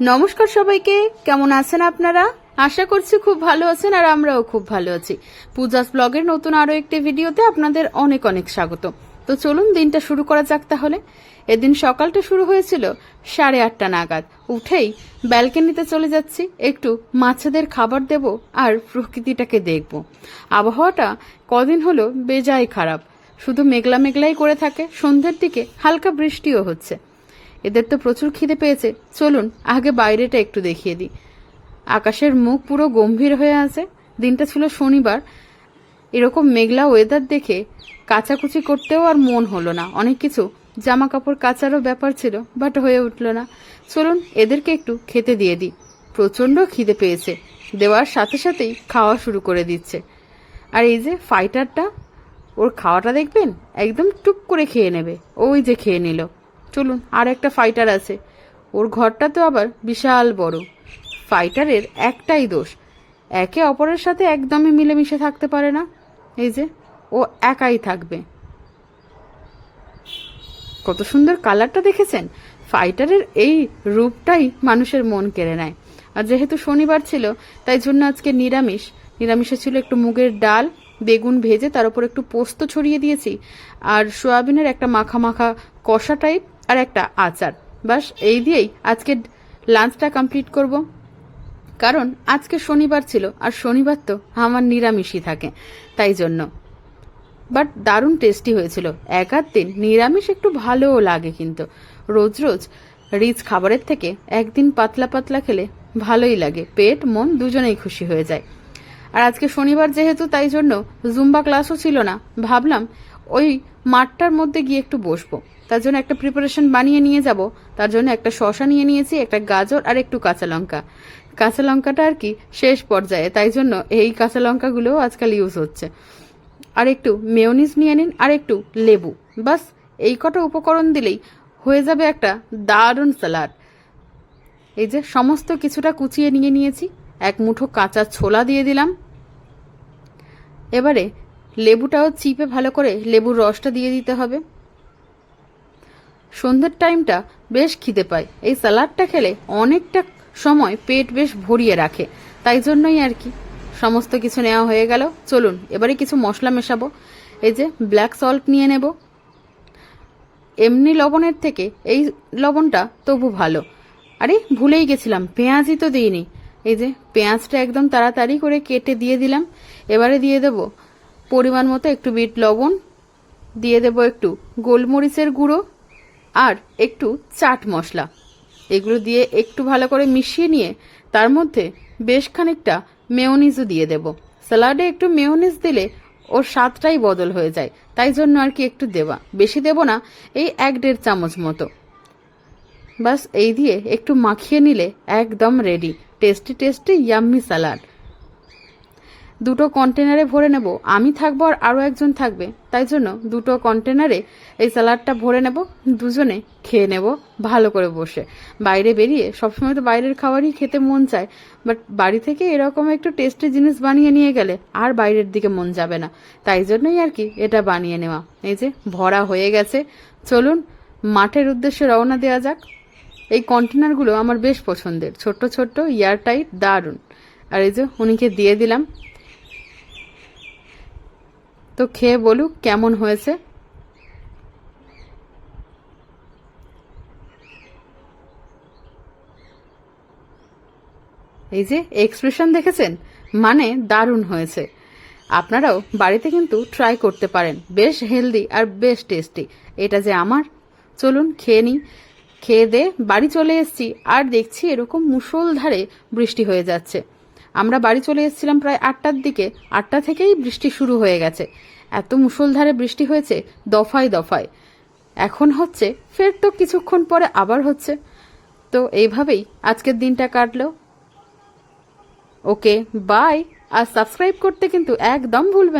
নমস্কার সবাইকে। কেমন আছেন আপনারা? আশা করছি খুব ভালো আছেন আর আমরাও খুব ভালো আছি। পূজাস ব্লগের নতুন আরও একটি ভিডিওতে আপনাদের অনেক অনেক স্বাগত। তো চলুন দিনটা শুরু করা যাক তাহলে। এদিন সকালটা শুরু হয়েছিল সাড়ে আটটা নাগাদ। উঠেই ব্যালকনিতে চলে যাচ্ছি। একটু মাছেদের খাবার দেব আর প্রকৃতিটাকে দেখব। আবহাওয়াটা কদিন হলো বেজায় খারাপ। শুধু মেঘলা মেঘলাই করে থাকে। সন্ধ্যের দিকে হালকা বৃষ্টিও হচ্ছে। এদের তো প্রচুর খিদে পেয়েছে। চলুন, আগে বাইরেটা একটু দেখিয়ে দিই। আকাশের মুখ পুরো গম্ভীর হয়ে আছে। দিনটা ছিল শনিবার। এরকম মেঘলা ওয়েদার দেখে কাচাকুচি করতেও আর মন হলো না। অনেক কিছু জামা কাপড় কাচারও ব্যাপার ছিল বাট হয়ে উঠল না। চলুন, এদেরকে একটু খেতে দিয়ে দিই। প্রচণ্ড খিদে পেয়েছে। দেওয়ার সাথে সাথেই খাওয়া শুরু করে দিচ্ছে। আর এই যে ফাইটারটা ওর খাওয়াটা দেখবেন? একদম টুক করে খেয়ে নেবে। ওই যে খেয়ে নিল। চলুন, আর একটা ফাইটার আছে। ওর ঘরটা তো আবার বিশাল বড়। ফাইটারের একটাই দোষ, একে অপরের সাথে একদমই মিলেমিশে থাকতে পারে না। এই যে, ও একাই থাকবে। কত সুন্দর কালারটা দেখেছেন? ফাইটারের এই রূপটাই মানুষের মন কেড়ে নেয়। আর যেহেতু শনিবার ছিল, তাই জন্য আজকে নিরামিষ। নিরামিষে ছিল একটু মুগের ডাল, বেগুন ভেজে তার উপর একটু পোস্ত ছড়িয়ে দিয়েছি। আর সোয়াবিনের একটা মাখা মাখা কষা টাইপ আর একটা আচার। বাস, এই দিয়েই আজকে লাঞ্চটা কমপ্লিট করব। কারণ আজকে শনিবার ছিল, আর শনিবার তো আমার নিরামিষই থাকে, তাই জন্য। বাট দারুণ টেস্টি হয়েছিল। এক আধ দিন নিরামিষ একটু ভালোও লাগে কিন্তু। রোজ রোজ রিচ খাবারের থেকে একদিন পাতলা পাতলা খেলে ভালোই লাগে, পেট মন দুজনেই খুশি হয়ে যায়। আর আজকে শনিবার যেহেতু, তাই জন্য জুম্বা ক্লাসও ছিল না। ভাবলাম ওই মাঠটার মধ্যে গিয়ে একটু বসবো। তার জন্য একটা প্রিপারেশন বানিয়ে নিয়ে যাব। তার জন্য একটা শশা নিয়ে নিয়েছি, একটা গাজর আর একটু কাঁচা লঙ্কা। কাঁচা লঙ্কাটা আর কি শেষ পর্যায়ে, তাই জন্য এই কাঁচা লঙ্কাগুলোও আজকাল ইউজ হচ্ছে। আর একটু মেয়নিজ নিয়ে নিন, আর একটু লেবু। বাস, এই কটা উপকরণ দিলেই হয়ে যাবে একটা দারুণ স্যালাড এই যে সমস্ত কিছুটা কুচিয়ে নিয়ে নিয়েছি, এক মুঠো কাঁচা ছোলা দিয়ে দিলাম। এবারে লেবুটাও চিপে ভালো করে লেবুর রসটা দিয়ে দিতে হবে। সন্ধ্যের টাইমটা বেশ খিদে পায়। এই স্যালাডটা খেলে অনেকটা সময় পেট বেশ ভরিয়ে রাখে। তাই জন্যই আর কি। সমস্ত কিছু নেওয়া হয়ে গেল। চলুন, এবারে কিছু মশলা মেশাবো। এই যে ব্ল্যাক সল্ট নিয়ে নেব। এমনি লবণের থেকে এই লবণটা তবু ভালো। আরে, ভুলেই গেছিলাম, পেঁয়াজই তো দিইনি। এই যে পেঁয়াজটা একদম তাড়াতাড়ি করে কেটে দিয়ে দিলাম। এবারে দিয়ে দেব পরিমাণ মতো একটু বিট লবণ। দিয়ে দেব একটু গোলমরিচের গুঁড়ো। আর একটু চাট মশলা। এগুলো দিয়ে একটু ভালো করে মিশিয়ে নিয়ে তার মধ্যে বেশ খানিকটা মেয়নিজও দিয়ে দেব। স্যালাডে একটু মেয়নিজ দিলে ওর স্বাদটাই বদল হয়ে যায়, তাই জন্য আর কি একটু দেওয়া। বেশি দেব না, এই এক দেড় চামচ মতো। বাস এই দিয়ে একটু মাখিয়ে নিলে একদম ready tasty tasty yummy salad দুটো কন্টেনারে ভরে নেব। আমি থাকব আর আরও একজন থাকবে। তাই জন্য দুটো কন্টেনারে এই স্যালাডটা ভরে নেব, দুজনে খেয়ে নেব ভালো করে বসে। বাইরে বেরিয়ে সবসময় তো বাইরের খাবারই খেতে মন চায় বাট বাড়ি থেকে এরকম একটু টেস্টি জিনিস বানিয়ে নিয়ে গেলে আর বাইরের দিকে মন যাবে না। তাই জন্যই আর কি এটা বানিয়ে নেওয়া। এই যে ভরা হয়ে গেছে। চলুন মাঠের উদ্দেশ্যে রওনা দেওয়া যাক। এই কন্টেনারগুলো আমার বেশ পছন্দের। ছোট্ট ছোট্ট ইয়ার টাইট দারুণ। আর এই যে উনিকে দিয়ে দিলাম। তো খেয়ে বলুক কেমন হয়েছে। এই যে এক্সপ্রেশন দেখেছেন? মানে দারুণ হয়েছে। আপনারাও বাড়িতে কিন্তু ট্রাই করতে পারেন। বেশ হেলদি আর বেশ টেস্টি এটা যে আমার। চলুন খেয়ে নিই। খেয়ে দে, বাড়ি চলে এসেছি। আর দেখছি এরকম মুষলধারে বৃষ্টি হয়ে যাচ্ছে। আমরা বাড়ি চলে এসেছিলাম প্রায় আটটার দিকে। আটটা থেকেই বৃষ্টি শুরু হয়ে গেছে। এত মুসলধারে বৃষ্টি হয়েছে, দফায় দফায়। এখন হচ্ছে, ফের তো কিছুক্ষণ পরে আবার হচ্ছে। তো এইভাবেই আজকের দিনটা কাটলো। ওকে, বাই। আর সাবস্ক্রাইব করতে কিন্তু একদম ভুলবেন